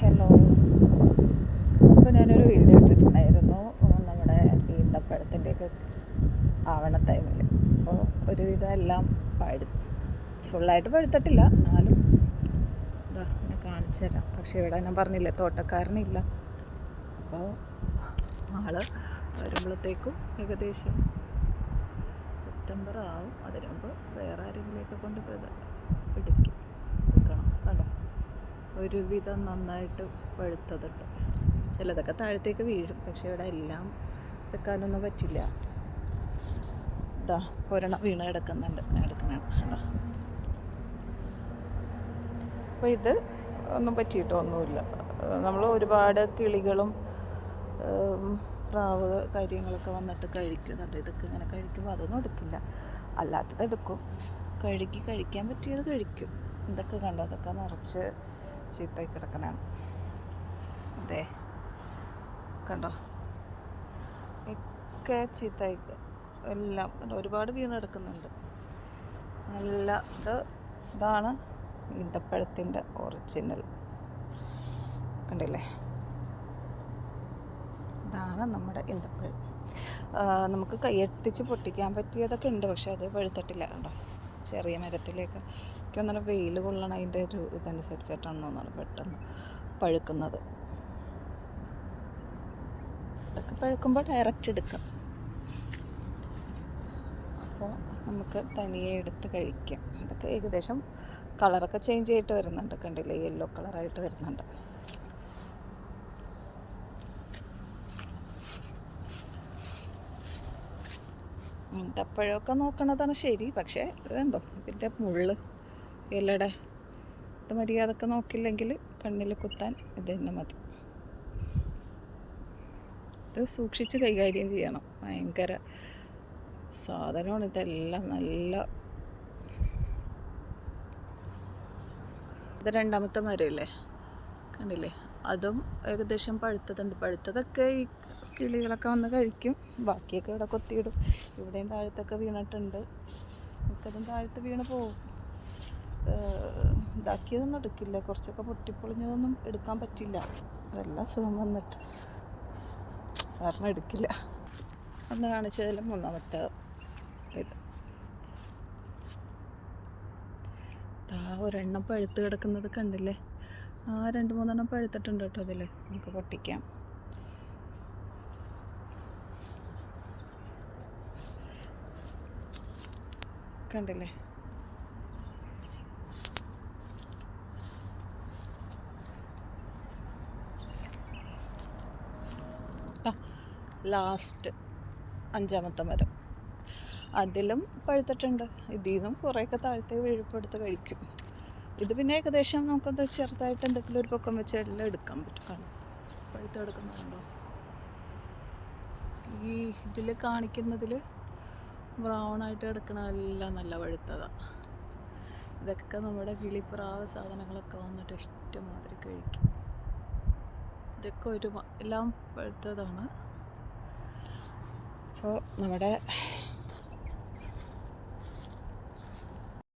Hello. അപ്പോൾ ഞാനൊരു video ഇട്ടിട്ടുണ്ടായിരുന്നു നമ്മുടെ ഈന്തപ്പഴത്തിന്റെയൊക്കെ ആവണ ടൈമിൽ അപ്പോൾ ഒരുവിധം എല്ലാം പഴു ഫുള്ളായിട്ട് പഴുത്തിട്ടില്ല എന്നാലും ഇതാ ഞാൻ കാണിച്ചു തരാം. പക്ഷേ ഇവിടെ ഞാൻ പറഞ്ഞില്ലേ തോട്ടക്കാരനില്ല അപ്പോൾ ആൾ വരുമ്പോഴത്തേക്കും ഏകദേശം സെപ്റ്റംബർ ആവും അതിന് മുമ്പ് വേറെ ആരെങ്കിലുമൊക്കെ കൊണ്ട് കണ്ടോ ഒരുവിധം നന്നായിട്ട് പഴുത്തതുണ്ട്. ചിലതൊക്കെ താഴത്തേക്ക് വീഴും പക്ഷെ ഇവിടെ എല്ലാം എടുക്കാനൊന്നും പറ്റില്ല. ഇതാ ഒരെണ്ണം വീണ് കിടക്കുന്നുണ്ട്. എടുക്കണം അപ്പോൾ ഇത് ഒന്നും പറ്റിയിട്ടൊന്നുമില്ല നമ്മൾ ഒരുപാട് കിളികളും പ്രാവ് കാര്യങ്ങളൊക്കെ വന്നിട്ട് കഴിക്കുന്നുണ്ട്. ഇതൊക്കെ ഇങ്ങനെ കഴിക്കുമ്പോൾ അതൊന്നും എടുക്കില്ല അല്ലാത്തത് എടുക്കും. കഴുകി കഴിക്കാൻ പറ്റിയത് കഴിക്കും. ഇതൊക്കെ കണ്ടോ? അതൊക്കെ നിറച്ച് ചീത്തായി കിടക്കണതാണ്. അതെ കണ്ടോ? ഒക്കെ ചീത്തായി എല്ലാം ഒരുപാട് വീണ് കിടക്കുന്നുണ്ട്. നല്ല ഇത് ഇതാണ് ഈന്തപ്പഴത്തിന്റെ ഒറിജിനൽ കണ്ടില്ലേ? ഇതാണ് നമ്മുടെ ഇന്തപ്പഴം നമുക്ക് കൈയെത്തിച്ച് പൊട്ടിക്കാൻ പറ്റിയതൊക്കെ ഉണ്ട് പക്ഷെ അത് പഴുത്തിട്ടില്ല കണ്ടോ? ചെറിയ മരത്തിലേക്ക് എനിക്ക് തോന്നുന്നു വെയിൽ കൊള്ളണം അതിന്റെ ഒരു ഇതനുസരിച്ചിട്ടാണ് തോന്നുന്നത് പെട്ടെന്ന് പഴുക്കുന്നത്. ഇതൊക്കെ പഴുക്കുമ്പോൾ ഡയറക്റ്റ് എടുക്കാം. അപ്പോൾ നമുക്ക് തനിയെ എടുത്ത് കഴിക്കാം. ഇതൊക്കെ ഏകദേശം കളറൊക്കെ ചേഞ്ച് ചെയ്തിട്ട് വരുന്നുണ്ട്. കണ്ടില്ലേ? യെല്ലോ കളറായിട്ട് വരുന്നുണ്ട്. ഈന്തപ്പഴമൊക്കെ നോക്കണതാണ് ശരി പക്ഷേ ഇതുണ്ടോ ഇതിന്റെ മുള്ള് ഇലയുടെ ഇത് മര്യാദയ്ക്ക് നോക്കില്ലെങ്കിൽ കണ്ണിൽ കുത്താൻ ഇത് തന്നെ മതി. ഇത് സൂക്ഷിച്ച് കൈകാര്യം ചെയ്യണം. ഭയങ്കര സാധനമാണ് ഇതെല്ലാം നല്ല ഇത് രണ്ടാമത്തെ മരമില്ലേ? കണ്ടില്ലേ? അതും ഏകദേശം പഴുത്തതുണ്ട്. പഴുത്തതൊക്കെ ഈ കിളികളൊക്കെ വന്ന് കഴിക്കും. ബാക്കിയൊക്കെ ഇവിടെ കൊത്തിയിടും. ഇവിടെയും താഴത്തൊക്കെ വീണിട്ടുണ്ട്. മിക്കതും താഴത്ത് വീണ് പോവും ഇതാക്കിയതൊന്നും എടുക്കില്ല. കുറച്ചൊക്കെ പൊട്ടിപ്പൊളിഞ്ഞതൊന്നും എടുക്കാൻ പറ്റില്ല. അതെല്ലാം സുഖം വന്നിട്ട്. കാരണം എടുക്കില്ല. അന്ന് കാണിച്ചതിൽ മൂന്നാമത്തെ ഇത്. ആ ഒരെണ്ണം പഴുത്ത് കിടക്കുന്നത് കണ്ടില്ലേ? ആ രണ്ട് മൂന്നെണ്ണം പഴുത്തിട്ടുണ്ട് കേട്ടോ അതിൽ നമുക്ക് പൊട്ടിക്കാം. കണ്ടില്ലേ? ലാസ്റ്റ് അഞ്ചാമത്തെ മരം. അതിലും പഴുത്തിട്ടുണ്ട്. ഇതിൽ നിന്നും കുറേയൊക്കെ താഴത്തേക്ക് വീഴ്പ്പെടുത്ത് കഴിക്കും. ഇത് പിന്നെ ഏകദേശം നമുക്കത് ചെറുതായിട്ട് എന്തെങ്കിലും ഒരു പൊക്കം വെച്ച് എല്ലാം എടുക്കാൻ പറ്റും. കാണും. പഴുത്തെടുക്കുന്നുണ്ടോ ഈ ഇതിൽ കാണിക്കുന്നതിൽ ബ്രൗൺ ആയിട്ട് കിടക്കണ എല്ലാം നല്ല പഴുത്തതാണ് ഇതൊക്കെ നമ്മുടെ കിളിപ്രാവ് സാധനങ്ങളൊക്കെ വന്നിട്ട് ഇഷ്ടമാതിരി കഴിക്കും. ഇതൊക്കെ ഒരു എല്ലാം പഴുത്തതാണ് അപ്പോൾ നമ്മുടെ